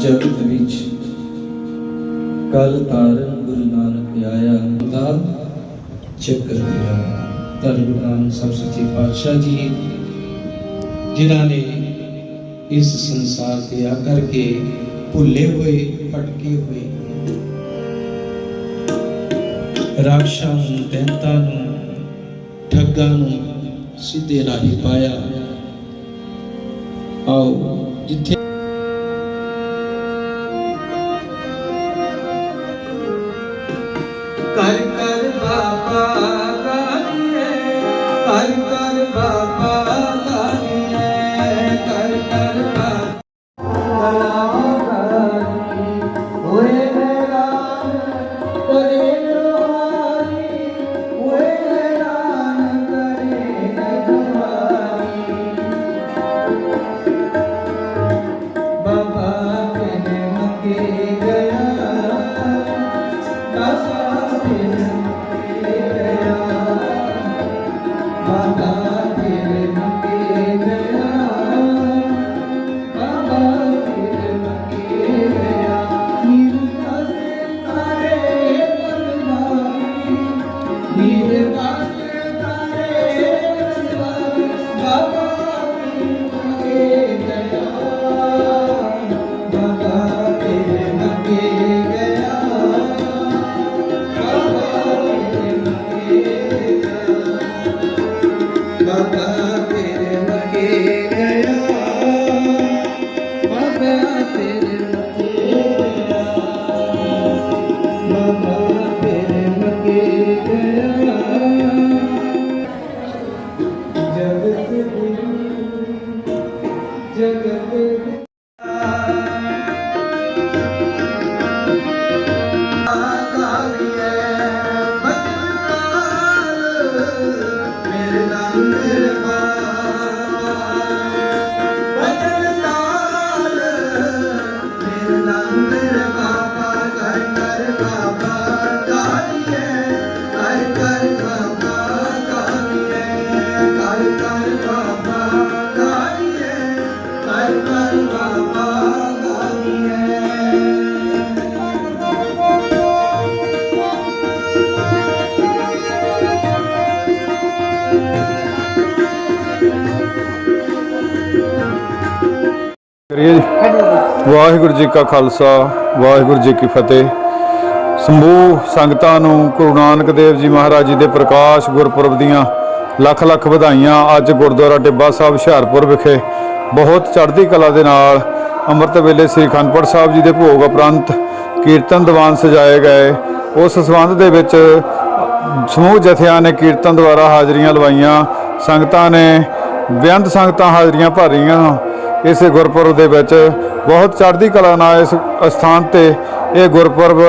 ਜਗਤ ਵਿੱਚ ਕਲ ਤਾਰਨ ਗੁਰੂ ਨਾਨਕ ਆਇਆ ਦਾ ਚੱਕਰ ਤੇਰਾ ਧੰਨ ਗੁਰੂ ਨਾਨਕ ਸੱਚੇ ਪਾਤਸ਼ਾਹ ਜੀ, ਜਿਨ੍ਹਾਂ ਨੇ ਇਸ ਸੰਸਾਰ ਤੇ ਆ ਕਰਕੇ ਭੁੱਲੇ ਹੋਏ, ਭਟਕੇ ਹੋਏ। ਰਾਖਸ਼ਾਂ ਨੂੰ, ਦੈਂਤਾਂ ਨੂੰ, ਠੱਗਾਂ ਨੂੰ ਸਿੱਧੇ ਰਾਹੀ ਪਾਇਆ। ਆਓ, ਜਿੱਥੇ 나 ਵਾਹਿਗੁਰੂ ਜੀ ਕਾ ਖਾਲਸਾ, ਵਾਹਿਗੁਰੂ ਜੀ ਕੀ ਫਤਿਹ। ਸਮੂਹ ਸੰਗਤਾਂ ਨੂੰ ਗੁਰੂ ਨਾਨਕ ਦੇਵ ਜੀ ਮਹਾਰਾਜ ਜੀ ਦੇ ਪ੍ਰਕਾਸ਼ ਗੁਰਪੁਰਬ ਦੀਆਂ ਲੱਖ ਲੱਖ ਵਧਾਈਆਂ। ਅੱਜ ਗੁਰਦੁਆਰਾ ਟਿੱਬਾ ਸਾਹਿਬ ਹੁਸ਼ਿਆਰਪੁਰ ਵਿਖੇ ਬਹੁਤ ਚੜ੍ਹਦੀ ਕਲਾ ਦੇ ਨਾਲ ਅੰਮ੍ਰਿਤ ਵੇਲੇ ਸ੍ਰੀ ਖੰਡਪੜ ਸਾਹਿਬ ਜੀ ਦੇ ਭੋਗ ਉਪਰੰਤ ਕੀਰਤਨ ਦੀਵਾਨ ਸਜਾਏ ਗਏ। ਉਸ ਸੰਬੰਧ ਦੇ ਵਿੱਚ ਸਮੂਹ ਜਥਿਆਂ ਨੇ ਕੀਰਤਨ ਦੁਆਰਾ ਹਾਜ਼ਰੀਆਂ ਲਵਾਈਆਂ। ਸੰਗਤਾਂ ਨੇ ਬੇਅੰਤ ਸੰਗਤਾਂ ਹਾਜ਼ਰੀਆਂ ਭਰ ਰਹੀਆਂ ਇਸ ਗੁਰਪੁਰਬ ਦੇ ਵਿੱਚ ਬਹੁਤ ਚੜ੍ਹਦੀ ਕਲਾ ਨਾਲ ਇਸ ਸਥਾਨ ਤੇ ਇਹ ਗੁਰਪੁਰਬ,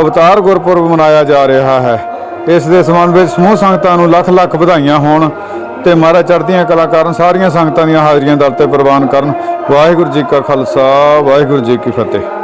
ਅਵਤਾਰ ਗੁਰਪੁਰਬ ਮਨਾਇਆ ਜਾ ਰਿਹਾ ਹੈ। ਇਸ ਦੇ ਸੰਬੰਧ ਵਿੱਚ ਸਮੂਹ ਸੰਗਤਾਂ ਨੂੰ ਲੱਖ ਲੱਖ ਵਧਾਈਆਂ ਹੋਣ ਤੇ ਮਹਾਰਾਜ ਚੜ੍ਹਦੀਆਂ ਕਲਾ ਕਰਨ ਸਾਰੀਆਂ ਸੰਗਤਾਂ ਦੀਆਂ ਹਾਜ਼ਰੀਆਂ ਦਰ ਤੇ ਪ੍ਰਵਾਨ ਕਰਨ। ਵਾਹਿਗੁਰੂ ਜੀ ਕਾ ਖਾਲਸਾ, ਵਾਹਿਗੁਰੂ ਜੀ ਕੀ ਫਤਿਹ।